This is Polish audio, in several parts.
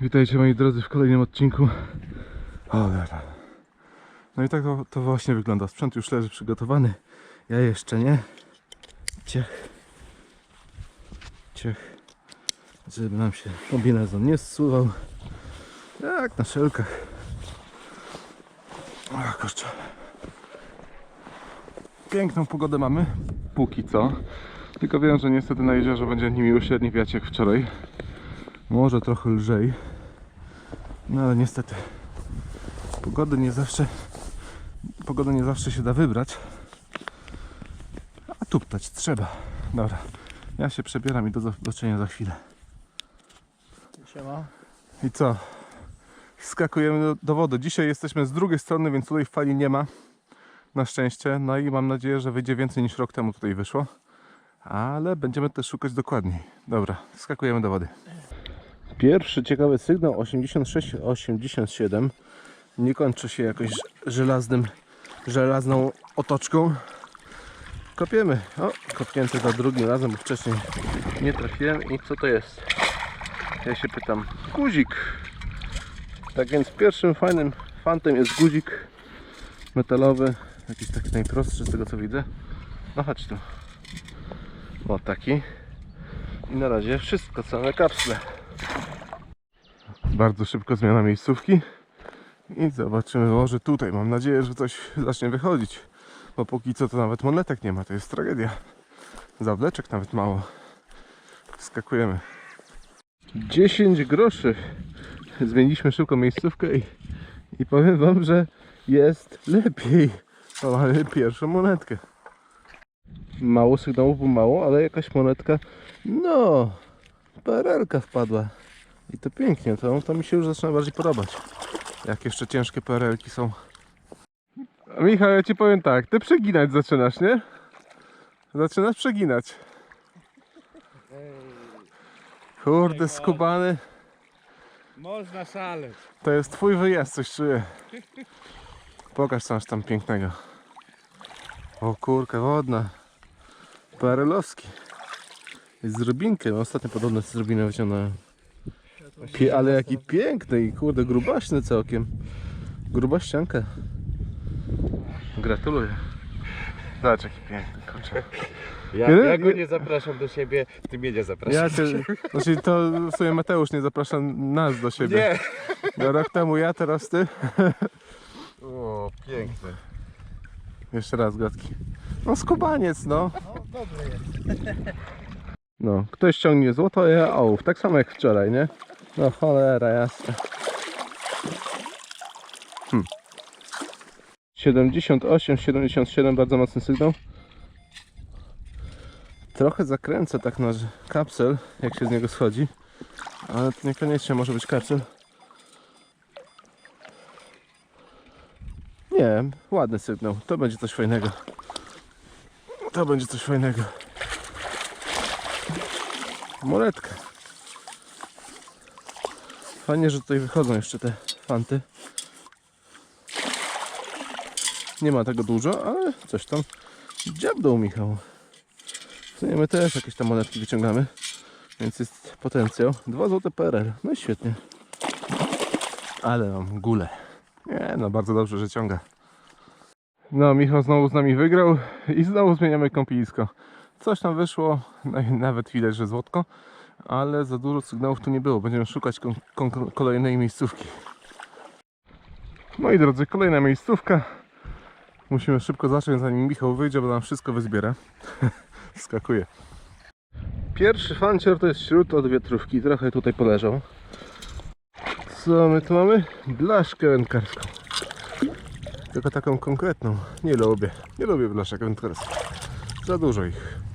Witajcie moi drodzy w kolejnym odcinku. Cholera. No i tak to, to właśnie wygląda. Sprzęt już leży przygotowany. Ja jeszcze nie. Ciech. Ciech. Żeby nam się kombinezon nie zsuwał. Jak na szelkach. Ach, kurczę. Piękną pogodę mamy. Póki co. Tylko wiem, że niestety na jeziorze będzie niemiłosiernie wiać jak wczoraj. Może trochę lżej. No ale niestety pogody nie zawsze pogodę nie zawsze się da wybrać. A tuptać trzeba. Dobra. Ja się przebieram i do zobaczenia za chwilę. Siema. I co? Skakujemy do, do wody. Dzisiaj jesteśmy z drugiej strony, więc tutaj fali nie ma. Na szczęście. No i mam nadzieję, że wyjdzie więcej niż rok temu tutaj wyszło. Ale będziemy też szukać dokładniej. Dobra, skakujemy do wody. Pierwszy ciekawy sygnał 86-87 nie kończy się jakoś żelaznym, żelazną otoczką. Kopiemy. O, kopnięty za drugim razem, bo wcześniej nie trafiłem. I co to jest? Ja się pytam. Guzik. Tak więc pierwszym fajnym fantem jest guzik metalowy. Jakiś taki najprostszy z tego co widzę. No chodź tu. O taki. I na razie wszystko, same kapsle. Bardzo szybko zmiana miejscówki. I zobaczymy, może tutaj. Mam nadzieję, że coś zacznie wychodzić. Bo póki co to nawet monetek nie ma, to jest tragedia. Zawleczek nawet mało. Skakujemy. 10 groszy. Zmieniliśmy szybko miejscówkę i, i powiem wam, że jest lepiej. O, mamy pierwszą monetkę. Mało sygnałów, mało, ale jakaś monetka. No, PRL-ka wpadła. I to pięknie, to, to mi się już zaczyna bardziej podobać. Jak jeszcze ciężkie PRL-ki są. Michał, ja ci powiem tak, ty przeginać zaczynasz, nie? Zaczynasz przeginać. Kurde, skubany. Można szaleć. To jest twój wyjazd, coś czuję. Pokaż co masz tam pięknego. O kurka wodna. Parelowski. Jest z rubinkiem. Ostatnio podobne z rubinem wyciągnąłem. Ale jaki piękny i kurde grubaśny całkiem. Grubaścianka. Gratuluję. Zobacz jaki piękny. Ja, ja go nie- zapraszam do siebie, ty mnie nie zapraszasz. Ja cię, znaczy to w sumie Mateusz nie zaprasza nas do siebie. Nie. No, rok temu ja, teraz ty. O, piękny. Jeszcze raz gadki. No skubaniec, no. No, ktoś ciągnie złoto, ja ołów. Tak samo jak wczoraj, nie? No cholera jasna. Hmm. 78, 77, bardzo mocny sygnał. Trochę zakręcę tak na kapsel, jak się z niego schodzi. Ale to niekoniecznie może być kapsel. Nie, ładny sygnał. To będzie coś fajnego. To będzie coś fajnego. Monetka. Fajnie, że tutaj wychodzą jeszcze te fanty. Nie ma tego dużo, ale coś tam dziabnął Michał. W sumie my też jakieś tam monetki wyciągamy, więc jest potencjał. 2 złote PRL. No i świetnie. Ale mam gulę. Nie, no bardzo dobrze, że ciąga. No, Michał znowu z nami wygrał i znowu zmieniamy kąpielisko. Coś tam wyszło, no nawet widać, że złotko, ale za dużo sygnałów tu nie było. Będziemy szukać kolejnej miejscówki. Moi drodzy, kolejna miejscówka. Musimy szybko zacząć, zanim Michał wyjdzie, bo nam wszystko wyzbiera. Skakuje. Pierwszy fancior to jest śród od wietrówki. Trochę tutaj poleżał. Co my tu mamy? Blaszkę wędkarską. Tylko taką konkretną. Nie lubię. Nie lubię blaszek wędkarskich. Za dużo ich.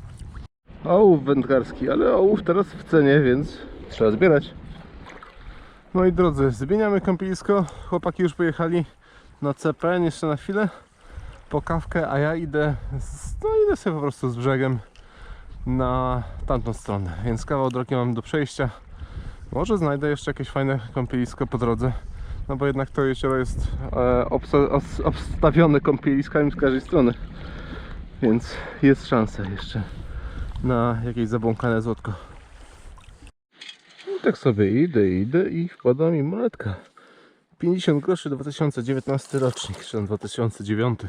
Ołów wędkarski, ale ołów teraz w cenie, więc trzeba zbierać. Moi drodzy, zmieniamy kąpielisko. Chłopaki już pojechali na CPN jeszcze na chwilę po kawkę, a ja idę, z, no idę sobie po prostu z brzegiem na tamtą stronę, więc kawał drogi mam do przejścia. Może znajdę jeszcze jakieś fajne kąpielisko po drodze. No bo jednak to jezioro jest e, os- obstawione kąpieliskami z każdej strony. Więc jest szansa jeszcze na jakieś zabłąkane złotko. tak sobie idę, idę i wpada mi monetka. 50 groszy 2019 rocznik, czy tam 2009.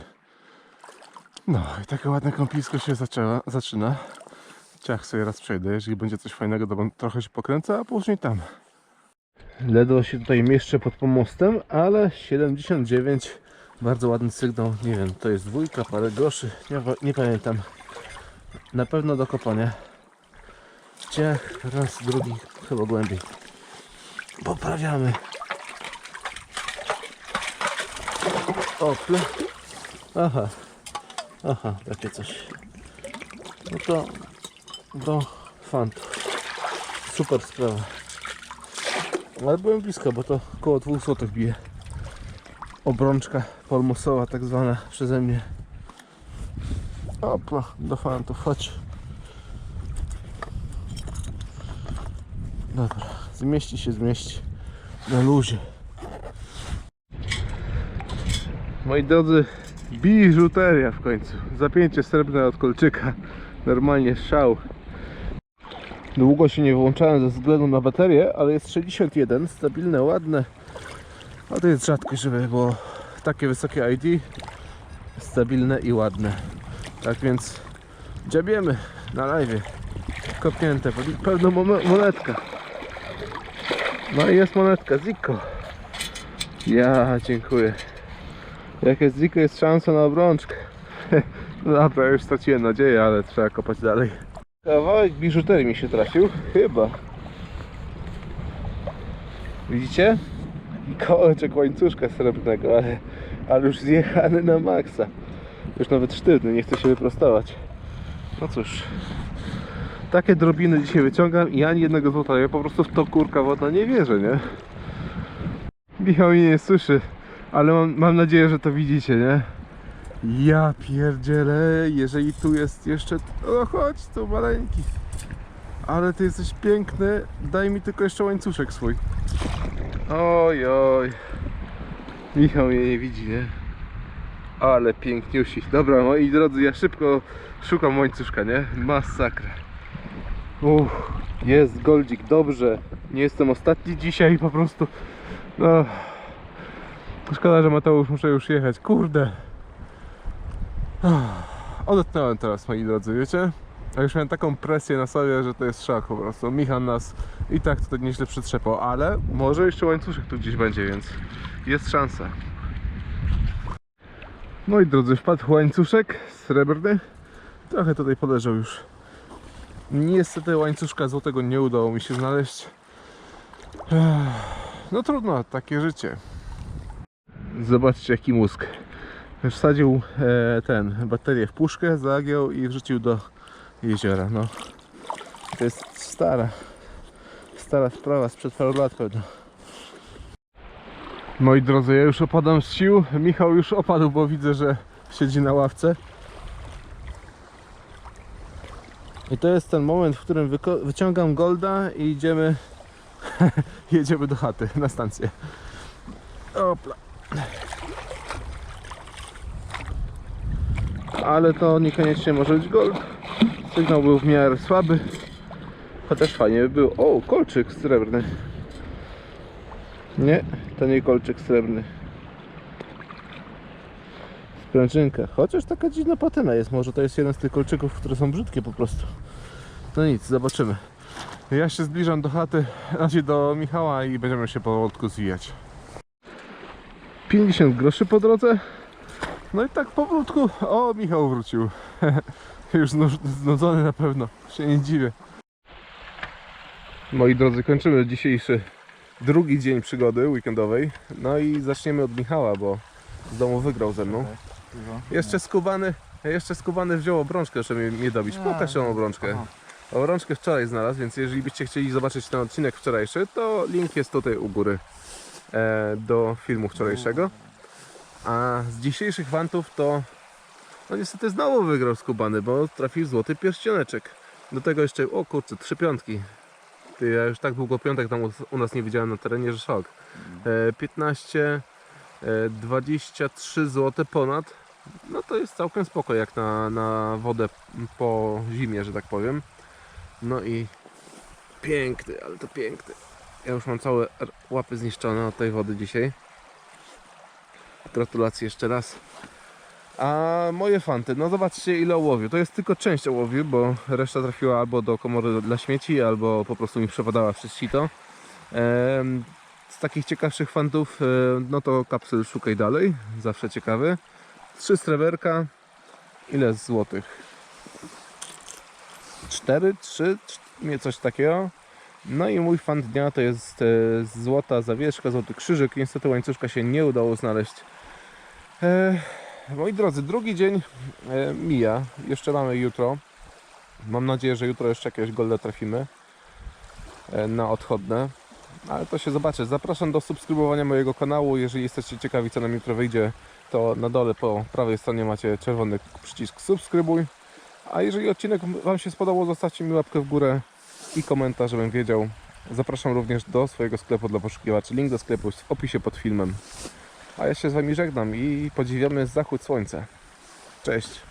No i takie ładne kąpisko się zaczęła, zaczyna. Ciach sobie raz przejdę, jeżeli będzie coś fajnego, to trochę się pokręcę, a później tam. Ledwo się tutaj mieszczę pod pomostem, ale 79, bardzo ładny sygnał, nie wiem, to jest dwójka, parę groszy, nie, nie pamiętam. Na pewno do kopania. Ciach, raz, drugi, chyba głębiej. Poprawiamy. Ople. Aha. Aha, takie coś. No to do fantu. Super sprawa. Ale byłem blisko, bo to około 2 zł bije. Obrączka polmosowa tak zwana przeze mnie. Opla, do fantów, chodź. Dobra, zmieści się, zmieści. Na luzie. Moi drodzy, biżuteria w końcu. Zapięcie srebrne od kolczyka. Normalnie szał. Długo się nie włączałem ze względu na baterię, ale jest 61, stabilne, ładne. A to jest rzadkość, żeby było takie wysokie ID, stabilne i ładne. Tak więc dziabiemy na live. Kopnięte, pe- pewno mo- monetka. No i jest monetka, Ziko. Ja dziękuję. Jak jest Ziko, jest szansa na obrączkę. No Dobra, już straciłem nadzieję, ale trzeba kopać dalej. Kawałek biżuterii mi się trafił, chyba. Widzicie? Kołeczek łańcuszka srebrnego, ale, ale już zjechany na maksa. Już nawet sztywny, nie chce się wyprostować. No cóż. Takie drobiny dzisiaj wyciągam i ani jednego złota. Ja po prostu w to kurka woda nie wierzę, nie? Michał mnie nie słyszy, ale mam, mam nadzieję, że to widzicie, nie? Ja pierdzielę, jeżeli tu jest jeszcze... O, chodź tu maleńki. Ale ty jesteś piękny, daj mi tylko jeszcze łańcuszek swój. Oj, oj. Michał mnie nie widzi, nie? Ale piękniusi. Dobra, moi drodzy, ja szybko szukam łańcuszka, nie? Masakra. Uff, jest goldzik, dobrze. Nie jestem ostatni dzisiaj, po prostu. No. Szkoda, że Mateusz muszę już jechać. Kurde. Odetnąłem teraz, moi drodzy, wiecie? A już miałem taką presję na sobie, że to jest szok po prostu. Michał nas i tak tutaj nieźle przytrzepał, ale może jeszcze łańcuszek tu gdzieś będzie, więc jest szansa. Moi drodzy, wpadł łańcuszek srebrny. Trochę tutaj poleżał już. Niestety łańcuszka złotego nie udało mi się znaleźć. No trudno, takie życie. Zobaczcie jaki mózg. Wsadził e, ten baterię w puszkę, zagiął i wrzucił do jeziora. No. To jest stara, stara sprawa sprzed paru lat pewno. Moi drodzy, ja już opadam z sił. Michał już opadł, bo widzę, że siedzi na ławce. I to jest ten moment, w którym wyciągam Golda i idziemy jedziemy do chaty na stację. Opla. Ale to niekoniecznie może być Gold. Sygnał był w miarę słaby. Chociaż fajnie by był. O, kolczyk srebrny. Nie, to nie kolczyk srebrny. Sprężynka. Chociaż taka dziwna patyna jest. Może to jest jeden z tych kolczyków, które są brzydkie po prostu. No nic, zobaczymy. Ja się zbliżam do chaty, znaczy do Michała i będziemy się powolutku zwijać. 50 groszy po drodze. No i tak powolutku. O, Michał wrócił. Już znu- znudzony na pewno. Się nie dziwię. Moi drodzy, kończymy dzisiejszy drugi dzień przygody weekendowej. No i zaczniemy od Michała, bo z domu wygrał ze mną. Jeszcze skubany, jeszcze skubany wziął obrączkę, żeby mnie dobić. Pokaż tą obrączkę. Obrączkę wczoraj znalazł, więc jeżeli byście chcieli zobaczyć ten odcinek wczorajszy, to link jest tutaj u góry e, do filmu wczorajszego. A z dzisiejszych wantów to no niestety znowu wygrał skubany, bo trafił złoty pierścioneczek. Do tego jeszcze, o kurczę, trzy piątki. Ty, ja już tak długo piątek tam u, nas nie widziałem na terenie, że szok. E, 15, e, 23 zł ponad. No to jest całkiem spoko jak na, na wodę po zimie, że tak powiem. No i piękny, ale to piękny. Ja już mam całe łapy zniszczone od tej wody dzisiaj. Gratulacje jeszcze raz. A moje fanty, no zobaczcie ile ołowiu. To jest tylko część ołowiu, bo reszta trafiła albo do komory dla śmieci, albo po prostu mi przepadała przez sito. Z takich ciekawszych fantów, e, no to kapsel szukaj dalej, zawsze ciekawy. Trzy streberka, ile złotych? Cztery, trzy, nie coś takiego. No i mój fan dnia to jest e, złota zawieszka, złoty krzyżyk. Niestety łańcuszka się nie udało znaleźć. Moi drodzy, drugi dzień e, mija. Jeszcze mamy jutro. Mam nadzieję, że jutro jeszcze jakiegoś golda trafimy e, na odchodne. Ale to się zobaczy. Zapraszam do subskrybowania mojego kanału. Jeżeli jesteście ciekawi, co nam jutro wyjdzie, to na dole po prawej stronie macie czerwony przycisk subskrybuj. A jeżeli odcinek Wam się spodobał, zostawcie mi łapkę w górę i komentarz, żebym wiedział. Zapraszam również do swojego sklepu dla poszukiwaczy. Link do sklepu jest w opisie pod filmem. A ja się z Wami żegnam i podziwiamy zachód słońca. Cześć!